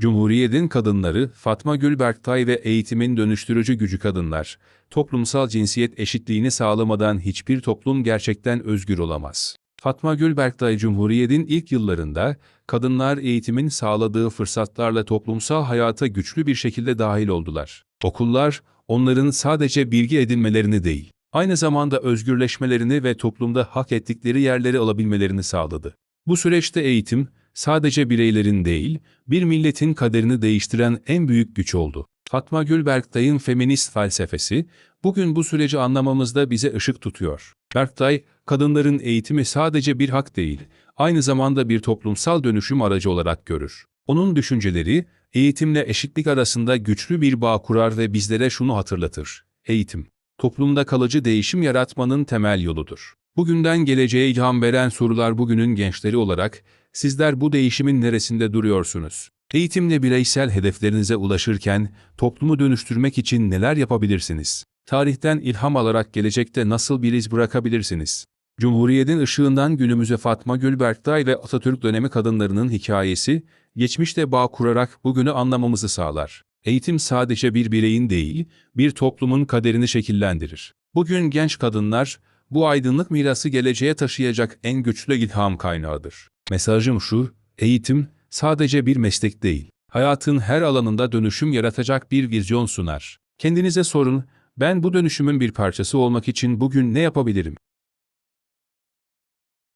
Cumhuriyet'in kadınları, Fatma Gül Berktay ve eğitimin dönüştürücü gücü kadınlar, toplumsal cinsiyet eşitliğini sağlamadan hiçbir toplum gerçekten özgür olamaz. Fatma Gül Berktay Cumhuriyet'in ilk yıllarında, kadınlar eğitimin sağladığı fırsatlarla toplumsal hayata güçlü bir şekilde dahil oldular. Okullar, onların sadece bilgi edinmelerini değil, aynı zamanda özgürleşmelerini ve toplumda hak ettikleri yerleri alabilmelerini sağladı. Bu süreçte eğitim, sadece bireylerin değil, bir milletin kaderini değiştiren en büyük güç oldu. Fatma Gül Berktay'ın feminist felsefesi, bugün bu süreci anlamamızda bize ışık tutuyor. Berktay, kadınların eğitimi sadece bir hak değil, aynı zamanda bir toplumsal dönüşüm aracı olarak görür. Onun düşünceleri, eğitimle eşitlik arasında güçlü bir bağ kurar ve bizlere şunu hatırlatır. Eğitim, toplumda kalıcı değişim yaratmanın temel yoludur. Bugünden geleceğe ilham veren sorular bugünün gençleri olarak, sizler bu değişimin neresinde duruyorsunuz? Eğitimle bireysel hedeflerinize ulaşırken, toplumu dönüştürmek için neler yapabilirsiniz? Tarihten ilham alarak gelecekte nasıl bir iz bırakabilirsiniz? Cumhuriyetin ışığından günümüze Fatma Gül Berktay ve Atatürk dönemi kadınlarının hikayesi, geçmişte bağ kurarak bugünü anlamamızı sağlar. Eğitim sadece bir bireyin değil, bir toplumun kaderini şekillendirir. Bugün genç kadınlar, bu aydınlık mirası geleceğe taşıyacak en güçlü ilham kaynağıdır. Mesajım şu, eğitim sadece bir meslek değil, hayatın her alanında dönüşüm yaratacak bir vizyon sunar. Kendinize sorun, ben bu dönüşümün bir parçası olmak için bugün ne yapabilirim?